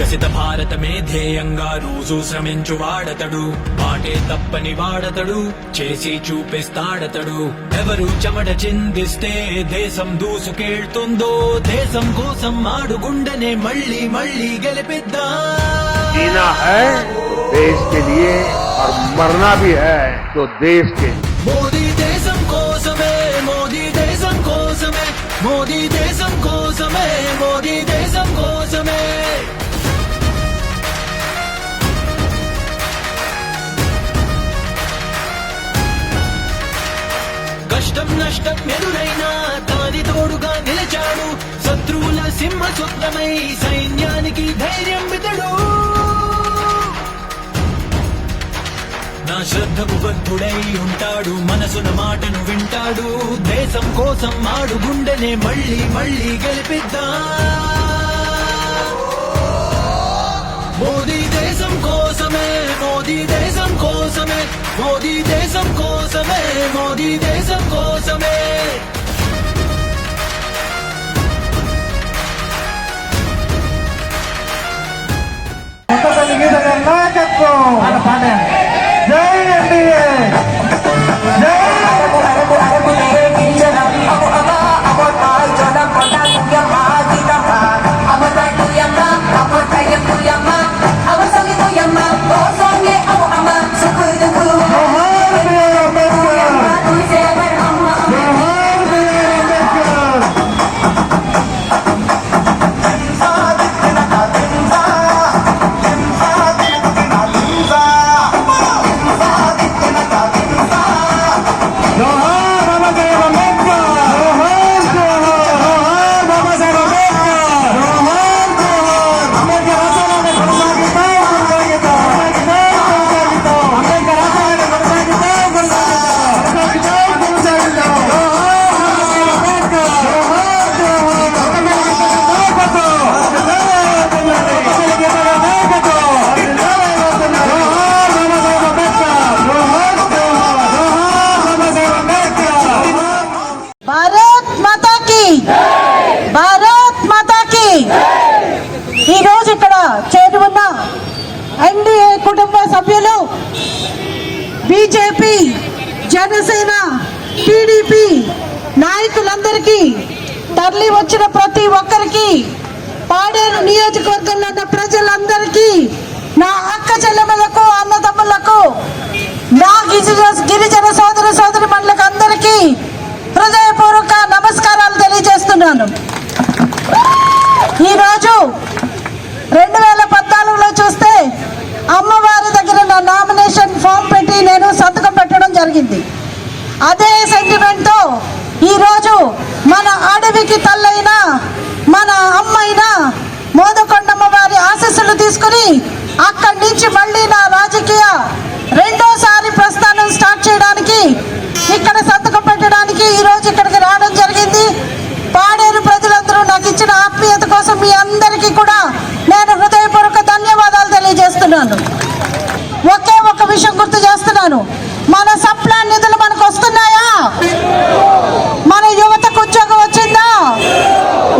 వికసిత భారతమే ధ్యేయంగా రోజు శ్రమించు వాడతడు మాటే తప్పని వాడతడు చేసి చూపిస్తాడతడు ఎవరు చెమట చిందిస్తే దేశం దూసుకెళ్తుందో దేశం కోసం ఆడుగుండనే మళ్ళీ మళ్ళీ గెలిపిద్దా जीना है देश के लिए और मरना भी है तो देश के लिए మోదీ దేశం కోసమే మోదీ దేశం కోసమే మోదీ దేశం కోసమే మోదీ కష్టం నష్టం ఎదురైనా తాని తోడుగా నిలిచాడు. శత్రువుల సింహ సొంతమై సైన్యానికి ధైర్యం మితడు నా శ్రద్ధకు బద్ధుడై ఉంటాడు మనసున మాటను వింటాడు. దేశం కోసం ఆడు గుండెనే మళ్ళీ మళ్ళీ గెలిపిద్దా. Ada yang lagi pro. Janasena TDP నాయకులందరికీ తరలి వచ్చిన ప్రతి ఒక్కరికి పాడేరు నియోజకవర్గంలో ఉన్న ప్రజలందరికీ నా అక్క చెల్లెమ్మలకు అన్నదమ్ములకు నా గిరిజన గిరిజన సోదర సోదరి మండలకు అందరికీ హృదయపూర్వక నమస్కారాలు తెలియజేస్తున్నాను ఈరోజు రెండు వేల పద్నాలుగులో చూస్తే అమ్మవారి దగ్గర నా నామినేషన్ ఫామ్ పెట్టి నేను సంతకం పెట్టడం జరిగింది. అదే సెంటిమెంట్తో ఈరోజు మన అడవికి తల్లైన మన అమ్మైన మోదకొండమ్మ వారి ఆశస్సులు తీసుకుని అక్కడి నుంచి మళ్ళీ నా రాజకీయ రెండోసారి ప్రస్థానం స్టార్ట్ చేయడానికి ఇక్కడ సంతకం పెట్టడానికి ఈరోజు ఇక్కడికి రావడం జరిగింది. పాడేరు ప్రజలందరూ నాకు ఇచ్చిన ఆత్మీయత కోసం మీ అందరికీ కూడా నేను హృదయపూర్వక ధన్యవాదాలు తెలియజేస్తున్నాను. ఒకే ఒక విషయం గుర్తు చేస్తున్నాను మన సప్లాన్ నిధులు మనకు వస్తున్నాయా మన యువతకు ఉద్యోగం వచ్చిందా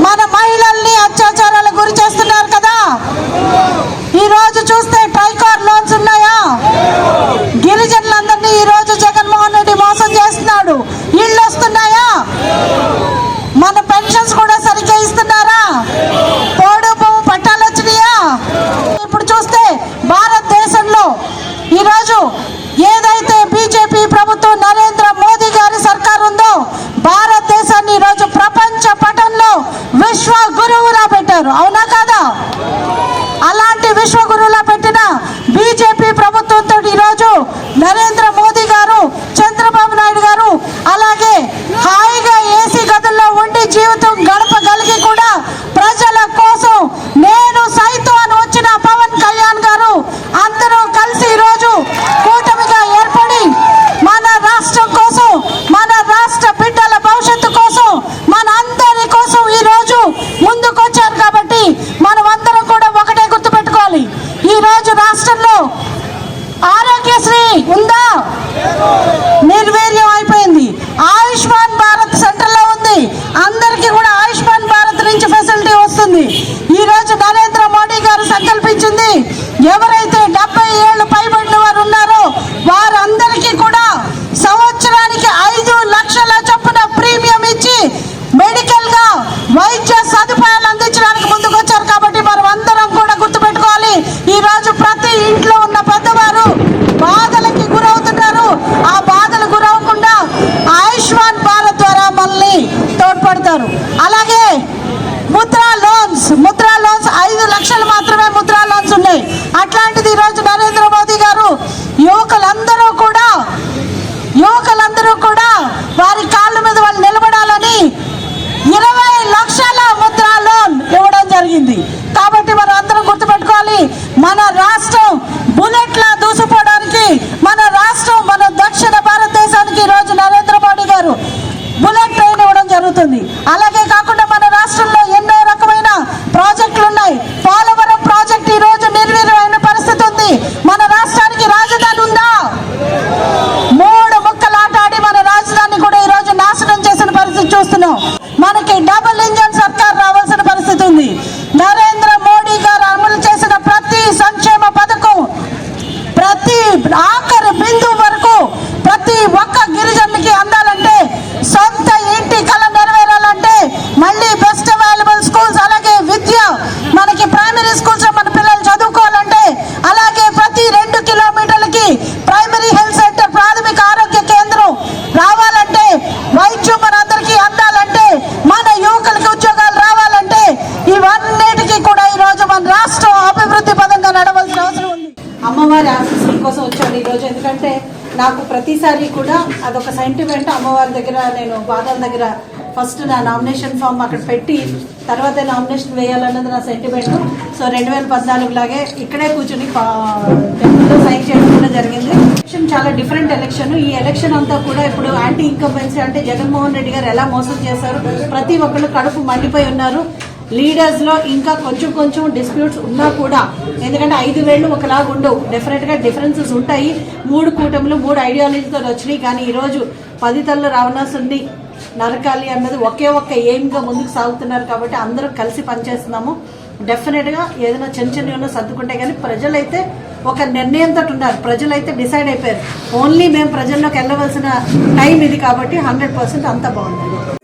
మన మహిళల్ని అత్యాచారాలకు చేస్తున్నారు కదా? ఈ రోజు చూస్తే ట్రైకార్ లోన్స్ ఉన్నాయా? గిరిజనులందరినీ ఈ రోజు జగన్మోహన్ రెడ్డి మోసం చేస్తున్నాడు. ఇళ్ళు వస్తున్నాయా? మన పెన్షన్స్ కూడా సరిగ్గా ఇస్తున్నారా? పోడు భూమి పట్టాలు వచ్చినాయా? ఇప్పుడు చూస్తే భారతదేశంలో ఈరోజు ఏదైతే బీజేపీ ప్రభుత్వం నరేంద్ర మోదీ గారి సర్కారు ఉందో భారతదేశాన్ని ఈరోజు ప్రపంచ పటంలో విశ్వ గురువుల పెట్టారు. అవునా కాదా? అలాంటి విశ్వగురువుల పెట్టిన బీజేపీ ప్రభుత్వంతో ఈరోజు నరేంద్ర మోదీ గారు చంద్రబాబు నాయుడు గారు అలాగే హాయిగా ఏసీ గదుల్లో ఉండి జీవితం గడపగలిగి కూడా ప్రజల కోసం ఆరోగ్యశ్రీ ఉందా? నిర్వీర్యం అయిపోయింది. ఆయుష్మాన్ భారత్ సెంటర్లో ఉంది. అందరికీ కూడా ఆయుష్మాన్ భారత్ నుంచి ఫెసిలిటీ వస్తుంది. ఈ రోజు నరేంద్ర మోడీ గారు సంకల్పించింది ఎవరైతే డెబ్బై ఏళ్ళు పైబడిన వారు ఉన్నారో వారందరికీ కూడా సంవత్సరానికి ఐదు లక్షల చొప్పున ప్రీమియం ఇచ్చి మెడికల్గా వైద్య సదుపాయాలు అందించడానికి ముందుకు వచ్చారు కాబట్టి మనం అందరం కూడా గుర్తుపెట్టుకోవాలి ఈ రోజు ప్రతి ఇంట్లో ఉన్న పెద్దవారు బాధలకి గురవుతున్నారు ఆ బాధలు గురవకుండా ఆయుష్మాన్ భారత్ ద్వారా మళ్ళీ పడతారు. అలాగే ముద్రా లోన్స్ ముద్రా లోన్స్ ఐదు లక్షలు మాత్రమే ముద్రా లోన్స్ ఉన్నాయి. అట్లాంటిది ఈరోజు నరేంద్ర మోదీ గారు యువకులందరూ కూడా యువకులందరూ కూడా వారి కాళ్ళ మీద వాళ్ళు నిలబడాలని ఇరవై లక్షల ముద్రా లోన్ ఇవ్వడం జరిగింది కాబట్టి మనం అందరం గుర్తుపెట్టుకోవాలి మన రాష్ట్రం బుల్లెట్లా దూసిపోవడానికి మన రాష్ట్రం మన దక్షిణ భారతదేశానికి ఈరోజు నరేంద్ర మోడీ గారు బుల్లెట్ ట్రైన్ ఇవ్వడం జరుగుతుంది అలాగే కాకుండా మన రాష్ట్రంలో ఎన్నో రకమైన ప్రాజెక్టులు ఉన్నాయి పోలవరం ప్రాజెక్ట్ ఈ రోజు నిర్వీర్యమైన పరిస్థితి ఉంది మన రాష్ట్రానికి రాజధాని ఉందా మూడు ముక్కలాట ఆడి మన రాజధాని కూడా ఈ రోజు నాశనం చేసిన పరిస్థితి చూస్తున్నాం మనకి డబుల్ ఇంజన్ సర్కార్ రావాల్సిన పరిస్థితి ఉంది. నరేంద్ర మోడీ గారు అమలు చేసిన ప్రతి సంక్షేమ పథకం ప్రతి ఆఖరి బిందు వరకు ప్రతి ఒక్క అమ్మవారి ఆశీస్సుల కోసం వచ్చాను ఈరోజు ఎందుకంటే నాకు ప్రతిసారి కూడా అదొక సెంటిమెంట్ అమ్మవారి దగ్గర నేను బాధల దగ్గర ఫస్ట్ నా నామినేషన్ ఫామ్ అక్కడ పెట్టి తర్వాత నామినేషన్ వేయాలన్నది నా సెంటిమెంట్ సో రెండు వేల పద్నాలుగు లాగే ఇక్కడే కూర్చుని టెంపుల్లో సైన్ చేయడం కూడా జరిగింది. ఎలక్షన్ చాలా డిఫరెంట్ ఎలక్షన్ ఈ ఎలక్షన్ అంతా కూడా ఇప్పుడు యాంటీ ఇన్కంబెన్సీ అంటే జగన్మోహన్ రెడ్డి గారు ఎలా మోసం చేశారు? ప్రతి ఒక్కళ్ళు కడుపు మండిపోయి ఉన్నారు. లీడర్స్లో ఇంకా కొంచెం కొంచెం డిస్ప్యూట్స్ ఉన్నా కూడా ఎందుకంటే ఐదు వేళ్ళు ఒకలాగా ఉండవు. డెఫినెట్గా డిఫరెన్సెస్ ఉంటాయి. మూడు కూటములు మూడు ఐడియాలజీతో వచ్చినాయి. కానీ ఈ రోజు పది తల్లు రావణాసుని నరకాలి అన్నది ఒకే ఒక్క ఎయిమ్గా ముందుకు సాగుతున్నారు కాబట్టి అందరూ కలిసి పనిచేస్తున్నాము. డెఫినెట్గా ఏదైనా చిన్న చిన్న సర్దుకుంటే కానీ ప్రజలైతే ఒక నిర్ణయంతో ఉన్నారు. ప్రజలైతే డిసైడ్ అయిపోయారు. ఓన్లీ మేము ప్రజల్లోకి వెళ్ళవలసిన టైం ఇది కాబట్టి హండ్రెడ్ పర్సెంట్ అంతా బాగుంది.